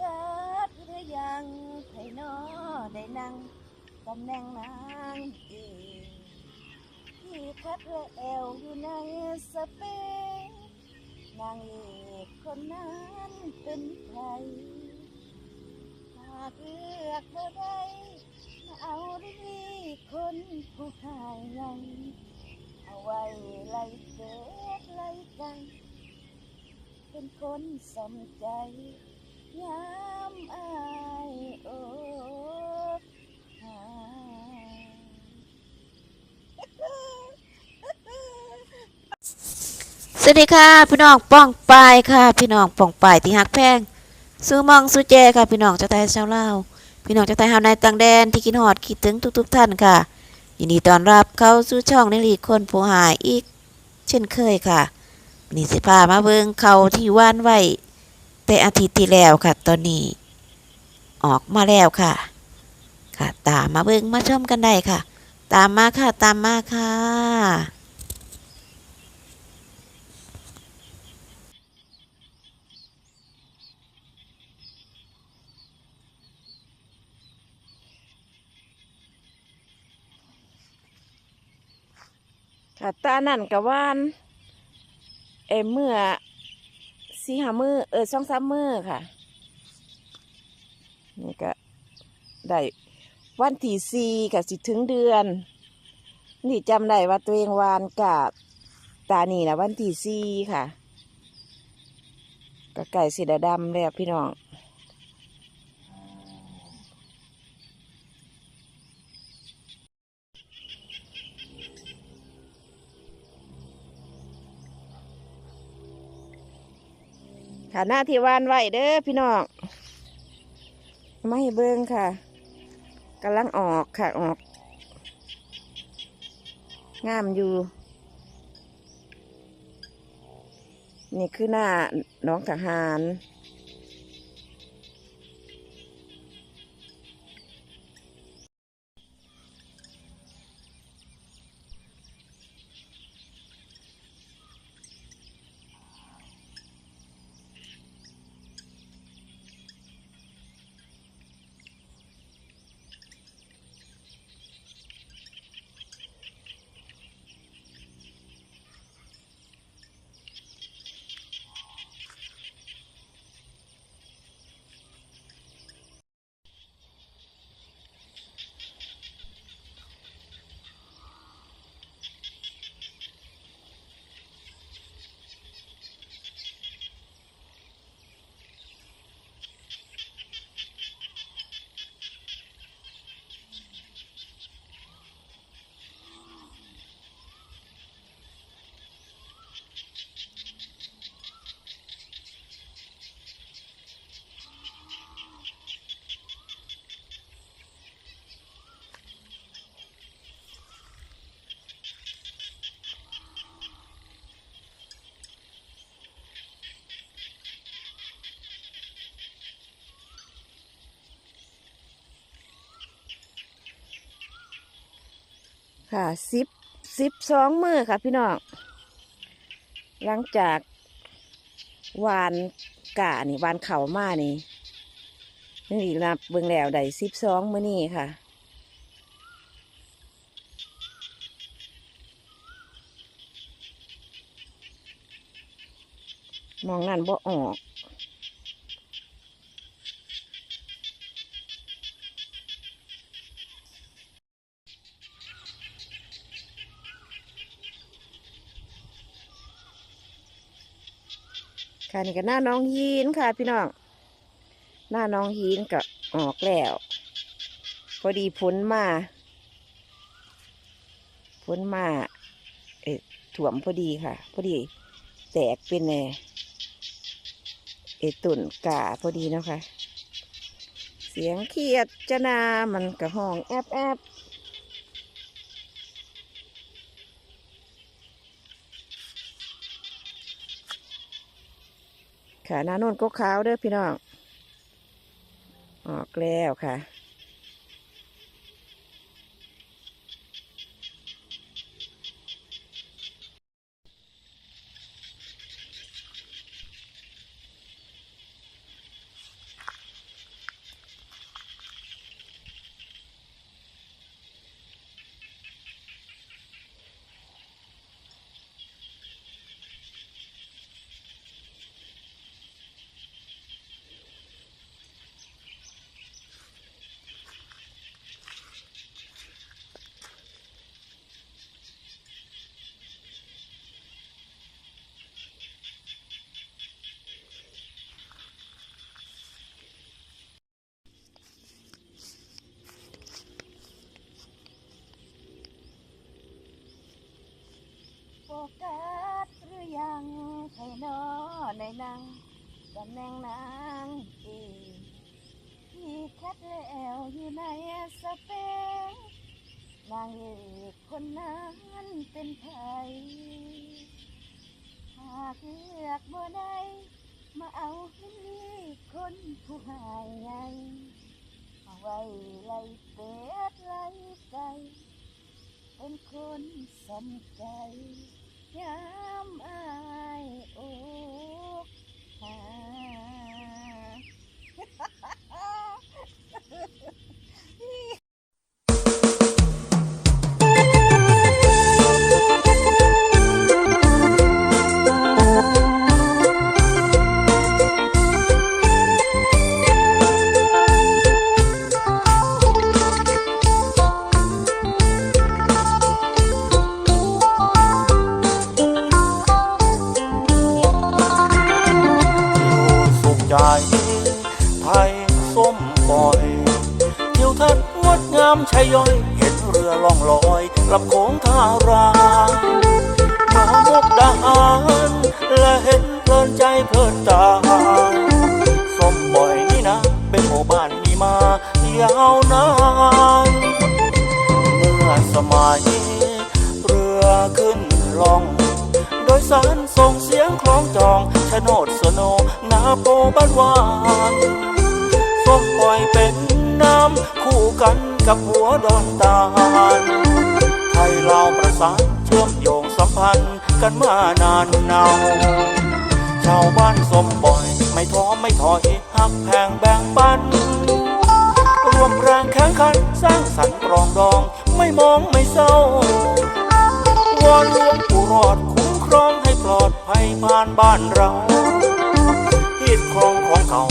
กาสหรือยังไผนอได้นั่งตำแหน่งนางเอกที่คัดและแอวอยู่ในสเปกนางเอกคนนั้นเป็นใครหากเลือกบ่ได้มาเอาเรื่องนี้คนผู้หายไงเอาไว้ไล่เกิดไล่กันเป็นคนสมใจ ยามอายโอดหาสวัสดีค่ะ พี่น้องป้องปายค่ะ พี่น้องป้องปายที่หักแพงซื้อมองซื้อแจค่ะ พี่น้องเจ้าไทยชาวลาวพี่น้องเจ้าไทยเฮาในต่างแดนที่คิดฮอดคิดถึงทุก ๆ ท่านค่ะยินดีต้อนรับเข้าสู่ช่องนิลีคนผู้หายอีก เช่นเคยค่ะนนี้สิพามาเบิงเขาที่ว่านไว้ แต่อาทิตย์ที่แล้วค่ะ ตอนนี้ ออกมาแล้วค่ะ ค่ะ ตามมาเบิ่งมาชมกันได้ค่ะ ตามมาค่ะ ตามมาค่ะ ค่ะตานั่นกับว่านเออเมื่อ สี่หามือเออช่องสามมือค่ะ นี่ก็ได้วันที่สี่กับสิถึงเดือน นี่จำได้ว่าตัวเองวานกับตานี่นะวันที่สี่ค่ะก็ไก่สีดำแล้วพี่น้อง ค่ะหน้าที่วานไว้เด้อพี่น้องไม่เบิ้งค่ะกำลังออกค่ะออก งามอยู่ นี่คือหน้าน้องทหาร ค่ะสิบสิบสองมือค่ะพี่น้องหลังจากวานกานี่วานเข่ามานี่นี่นับเบิ่งแล้วได้สิบสองมือนี่ค่ะมองนั่นบ่ออก ค่ะนี่ก็หน้าน้องฮีนค่ะ พี่น้อง หน้าน้องฮีนก็ออกแล้ว พอดีพ้นมาพ้นมาเอ๊ถ่วมพอดีค่ะ พอดี แตกเป็นแนเอตุ่นกาพอดีเนาะคะเสียงเขียดจะนามันกระห้องแอบแอบ ค่ะน้าโน่นก็ขาวเด้อพี่น้อง ออกแล้วค่ะ กัสหรือยังใครนอในนางตำแหน่งนางเอกที่คัดแล้วอยู่ในสเปคนางเอกคนนั้นเป็นใครหากเลือกบ่ได้มาเอาให้คนผู้หายไงเอาไว้ไล่เป็ดไล่ไก่เป็นคนสำใจ ยามอายอกหา ยส้มปล่อยทิวทัศน์งดงามชายย่อย เห็นเรือล่องลอยลำโขงท่ารางมามกดาหารและเห็นเพลินใจเพลินตาส้มปล่อยนี่นะ เป็นหมู่บ้านมีมายาวนานเมื่อสมัยเรือขึ้นล่องโดยสารส่งเสียงคล้องจองโนดสโนนาโปบ้านวาน กันกับหัวดอนตาลไทยลาวประสานเชื่อมโยงสัมพันธ์กันมานานเนาชาวบ้านสมปล่อย ไม่ท้อไม่ถอยหักแพงแบ่งปันรวมแรงแข่งขันสร้างสรรค์ปรองดอง ไม่มองไม่เศร้าวอนหลวงปู่รอดคุ้มครองให้ปลอดภัยผ่านบ้านเราฮีดครองของเขา